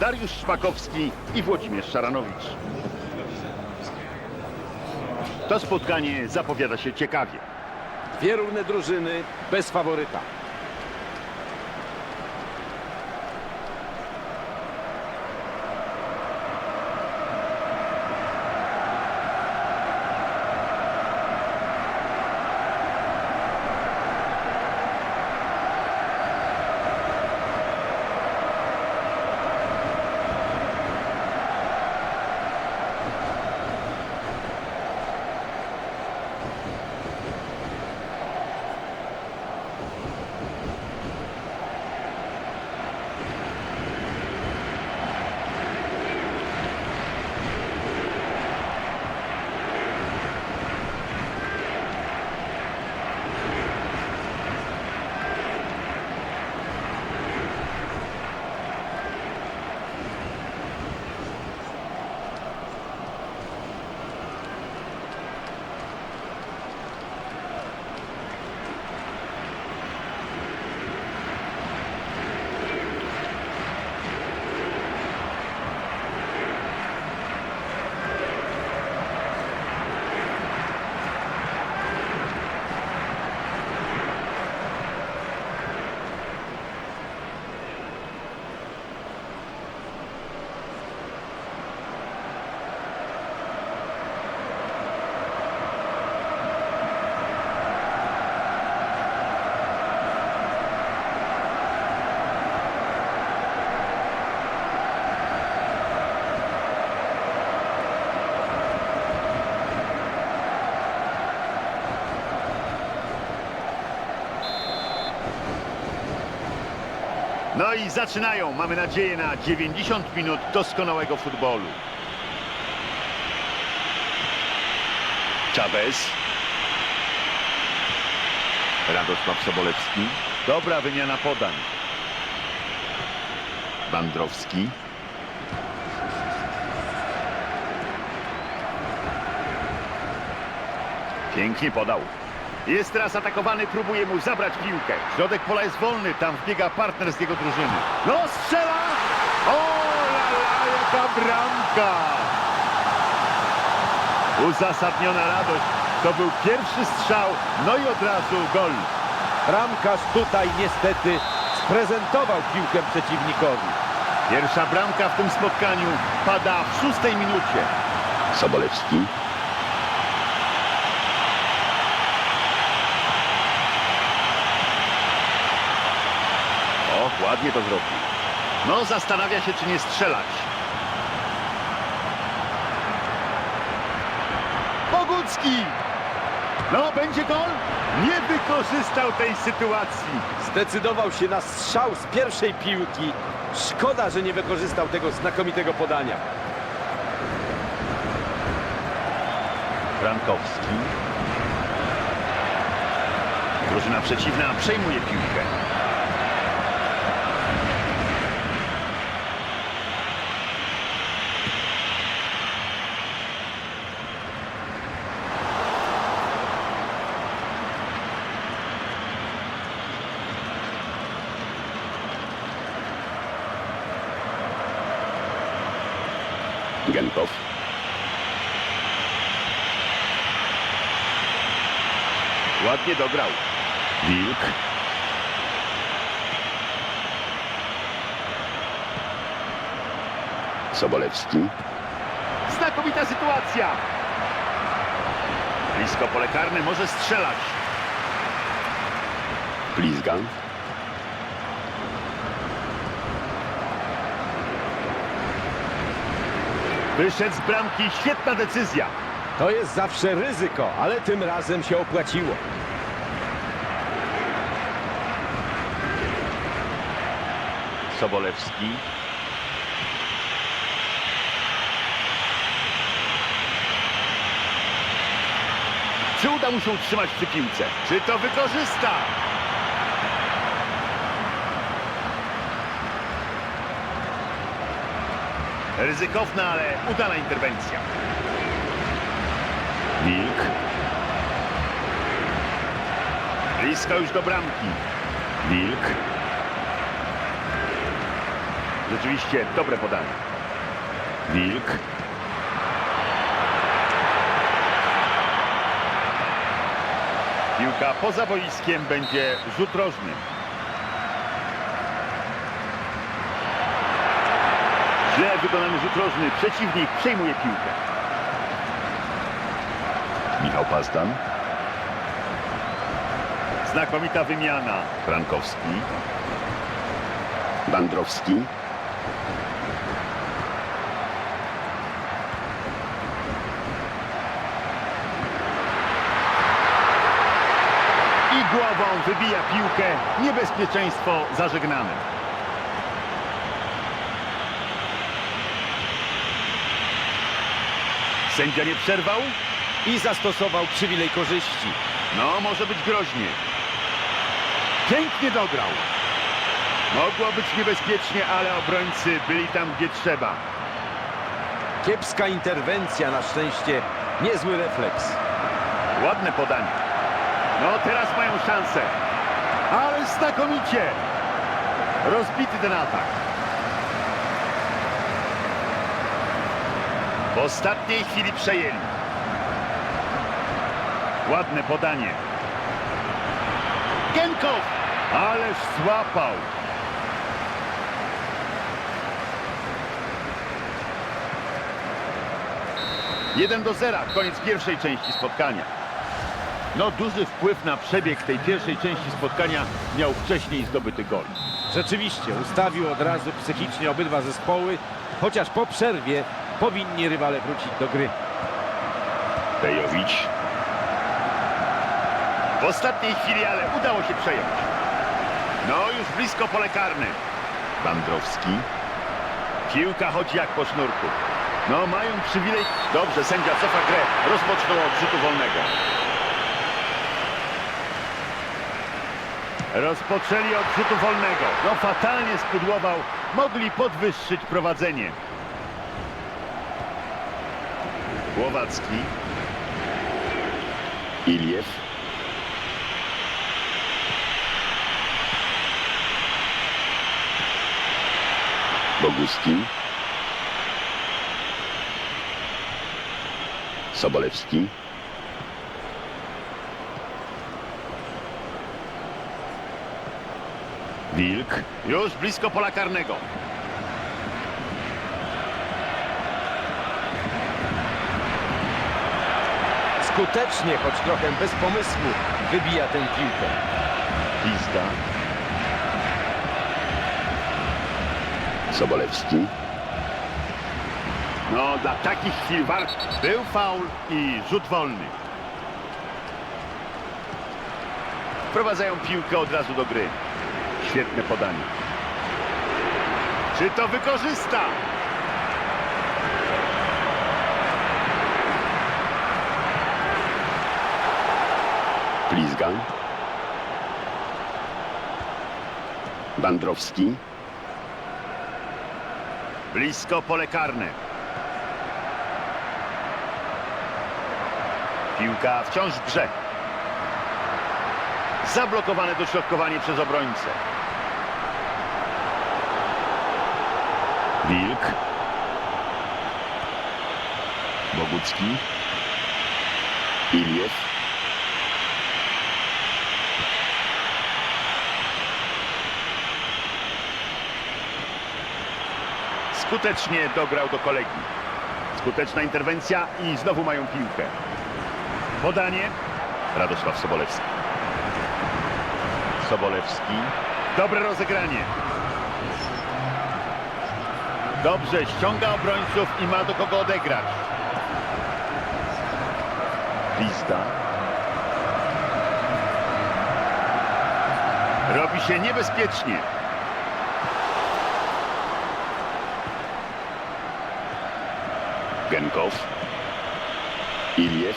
Dariusz Szpakowski i Włodzimierz Szaranowicz. To spotkanie zapowiada się ciekawie. Dwie równe drużyny bez faworyta. No i zaczynają, mamy nadzieję, na 90 minut doskonałego futbolu. Chavez. Radosław Sobolewski. Dobra wymiana podań. Bandrowski. Pięknie podał. Jest teraz atakowany, próbuje mu zabrać piłkę. Środek pola jest wolny, tam wbiega partner z jego drużyny. No strzela! O, jaka bramka! Uzasadniona radość. To był pierwszy strzał, no i od razu gol. Bramkarz tutaj niestety sprezentował piłkę przeciwnikowi. Pierwsza bramka w tym spotkaniu pada w szóstej minucie. Sobolewski. O, ładnie to zrobił. No, zastanawia się, czy nie strzelać. Bogucki! No, będzie gol? Nie wykorzystał tej sytuacji. Zdecydował się na strzał z pierwszej piłki. Szkoda, że nie wykorzystał tego znakomitego podania. Frankowski. Drużyna przeciwna przejmuje piłkę. Genkow. Ładnie dograł. Wilk. Sobolewski. Znakomita sytuacja. Blisko pole karne może strzelać. Blizga. Wyszedł z bramki. Świetna decyzja. To jest zawsze ryzyko, ale tym razem się opłaciło. Sobolewski. Czy uda mu się utrzymać przy piłce? Czy to wykorzysta? Ryzykowna, ale udana interwencja. Wilk. Blisko już do bramki. Wilk. Rzeczywiście dobre podanie. Wilk. Piłka poza boiskiem będzie rzut rożny. Źle wykonany rzut rożny. Przeciwnik przejmuje piłkę. Michał Pastan. Znakomita wymiana. Frankowski. Bandrowski. I głową wybija piłkę. Niebezpieczeństwo zażegnane. Sędzia nie przerwał. I zastosował przywilej korzyści. No, może być groźnie. Pięknie dograł. Mogło być niebezpiecznie, ale obrońcy byli tam, gdzie trzeba. Kiepska interwencja, na szczęście niezły refleks. Ładne podanie. No, teraz mają szansę. Ale znakomicie. Rozbity ten atak. W ostatniej chwili przejęli. Ładne podanie. Genkow! Ależ złapał. Jeden do zera, koniec pierwszej części spotkania. No duży wpływ na przebieg tej pierwszej części spotkania miał wcześniej zdobyty gol. Rzeczywiście ustawił od razu psychicznie obydwa zespoły, chociaż po przerwie powinni rywale wrócić do gry. Pejowicz. W ostatniej chwili, ale udało się przejąć. No już blisko pole karne. Bandrowski. Piłka chodzi jak po sznurku. No mają przywilej. Dobrze, sędzia cofa grę. Rozpoczną od rzutu wolnego. Rozpoczęli od rzutu wolnego. No fatalnie spudłował. Mogli podwyższyć prowadzenie. Głowacki. Iliew. Boguski. Sobolewski. Wilk. Już blisko pola karnego. Skutecznie, choć trochę bez pomysłu, wybija tę piłkę. Pizda. Sobolewski. No, dla takich chwil wart był faul i rzut wolny. Wprowadzają piłkę od razu do gry. Świetne podanie. Czy to wykorzysta? Plizga. Bandrowski. Blisko pole karne. Piłka wciąż w grze. Zablokowane dośrodkowanie przez obrońcę. Wilk. Bogucki. Iliew. Skutecznie dograł do kolegi. Skuteczna interwencja i znowu mają piłkę. Podanie. Radosław Sobolewski. Sobolewski. Dobre rozegranie. Dobrze, ściąga obrońców i ma do kogo odegrać. Lista. Robi się niebezpiecznie. Genkow. Iliew.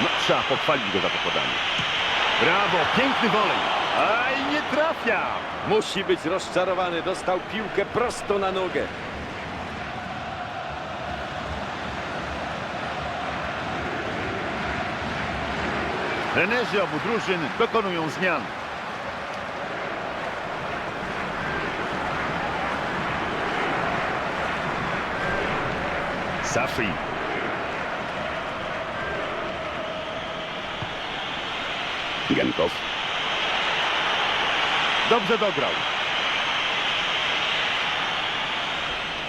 No, trzeba pochwalić go za to podanie. Brawo, piękny wolej. Aj, nie trafia. Musi być rozczarowany, dostał piłkę prosto na nogę. Trenerzy obu drużyn dokonują zmian. Safi. Genkow. Dobrze dograł.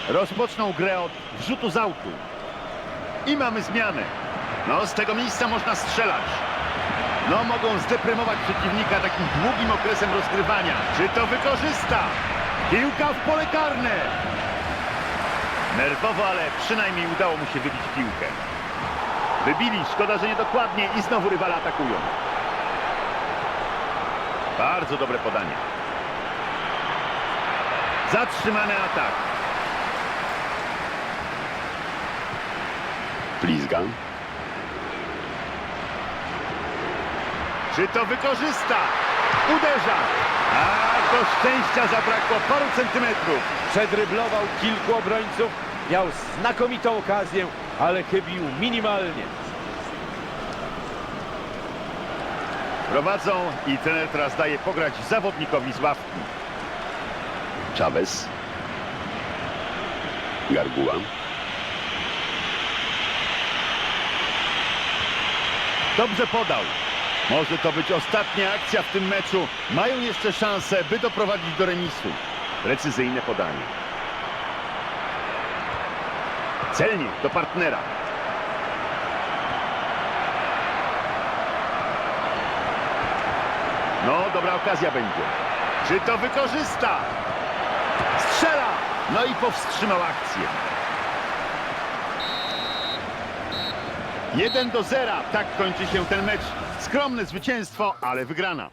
Rozpoczną grę od wrzutu z autu. I mamy zmianę. No, z tego miejsca można strzelać. No, mogą zdeprymować przeciwnika takim długim okresem rozgrywania. Czy to wykorzysta? Piłka w pole karne. Nerwowo, ale przynajmniej udało mu się wybić piłkę. Wybili, szkoda, że niedokładnie i znowu rywale atakują. Bardzo dobre podanie. Zatrzymany atak. Plizga. Czy to wykorzysta? Uderza. A do szczęścia zabrakło paru centymetrów. Przedryblował kilku obrońców, miał znakomitą okazję, ale chybił minimalnie. Prowadzą i trener teraz daje pograć zawodnikowi z ławki. Chavez. Garguła. Dobrze podał. Może to być ostatnia akcja w tym meczu. Mają jeszcze szansę, by doprowadzić do remisu. Precyzyjne podanie. Celnie do partnera. No, dobra okazja będzie. Czy to wykorzysta? Strzela! No i powstrzymał akcję. 1 do 0. Tak kończy się ten mecz. Skromne zwycięstwo, ale wygrana.